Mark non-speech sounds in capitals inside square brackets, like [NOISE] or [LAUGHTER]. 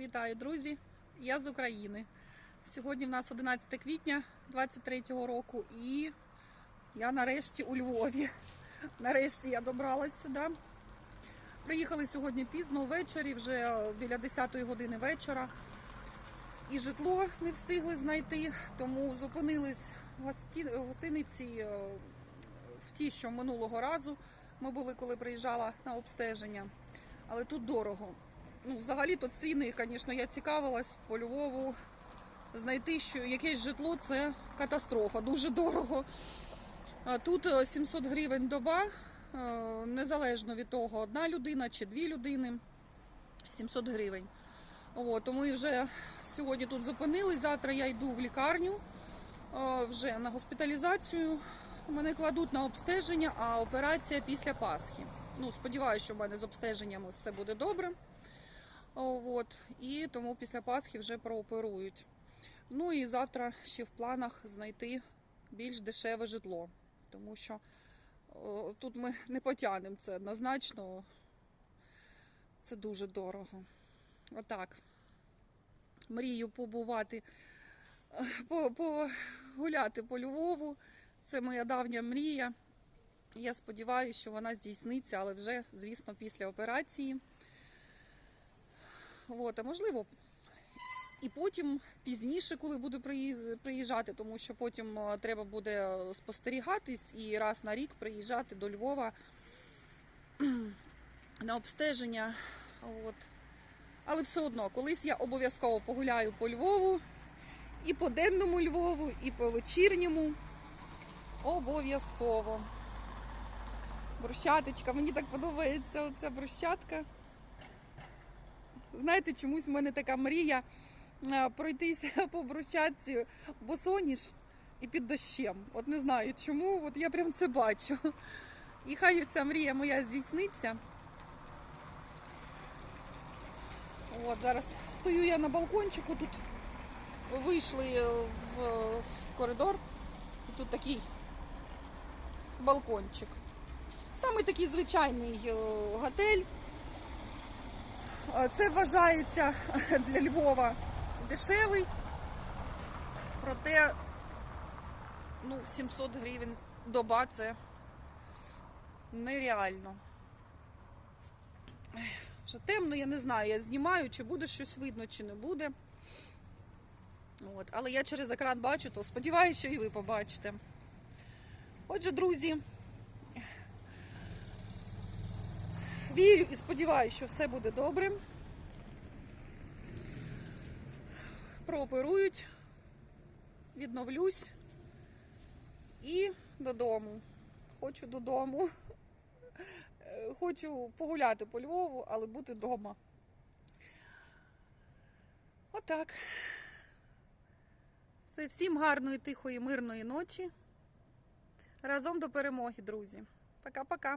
Вітаю, друзі! Я з України. Сьогодні в нас 11 квітня 23-го року і я нарешті у Львові. Нарешті я добралась сюди. Приїхали сьогодні пізно ввечері, вже біля 10-ї години вечора. І житло не встигли знайти, тому зупинились в гостиниці е, в ті, що минулого разу ми були, коли приїжджала на обстеження. Але тут дорого. Ну, взагалі-то ціни, звісно, я цікавилась по Львову. Знайти що якесь житло це катастрофа, дуже дорого. Тут е, 700 гривень доба, е, незалежно від того, одна людина чи дві людини. 700 гривень. От, тому вже сьогодні тут зупинились. Завтра я йду в лікарню е, вже на госпіталізацію. Мене кладуть на обстеження, а операція після Пасхи. Ну, сподіваюся, що в мене з обстеженнями все буде добре. От, і тому після Пасхи вже прооперують. Ну і завтра ще в планах знайти більш дешеве житло, тому що о, тут ми не потягнемо це однозначно. Це дуже дорого. Отак. Мрію побувати, погуляти по Львову. Це моя давня мрія. Я сподіваюся, що вона здійсниться, але вже, звісно, після операції. От, а можливо, і потім пізніше, коли буду приїжджати, тому що потім е, треба буде спостерігатись і раз на рік приїжджати до Львова [CLEARS THROAT] на обстеження. От. Але все одно, колись я обов'язково погуляю по Львову, і по денному Львову, і по вечірньому. Обов'язково. Брусчаточка, мені так подобається оця брусчатка. Знаєте, чомусь в мене така мрія е, пройтися [LAUGHS] по брусчатці босоніж і під дощем. От не знаю чому, от я прям це бачу. І хай ця мрія моя здійсниться. От зараз стою я на балкончику, тут вийшли в, в коридор, і тут такий балкончик. Саме такий звичайний е, готель. Це вважається [LAUGHS] для Львова дешевий, проте ну, 700 гривень доба це нереально. Вже темно, я не знаю, я знімаю, чи буде щось видно, чи не буде. От. Але я через екран бачу, то сподіваюся, що і ви побачите. Отже, друзі, вірю і сподіваюся, що все буде добре. Прооперують, відновлюсь і додому. Хочу додому. Е, Хочу погуляти по Львову, але бути вдома. Отак. Це всім гарної, тихої, мирної ночі. Разом до перемоги, друзі. Пока-пока.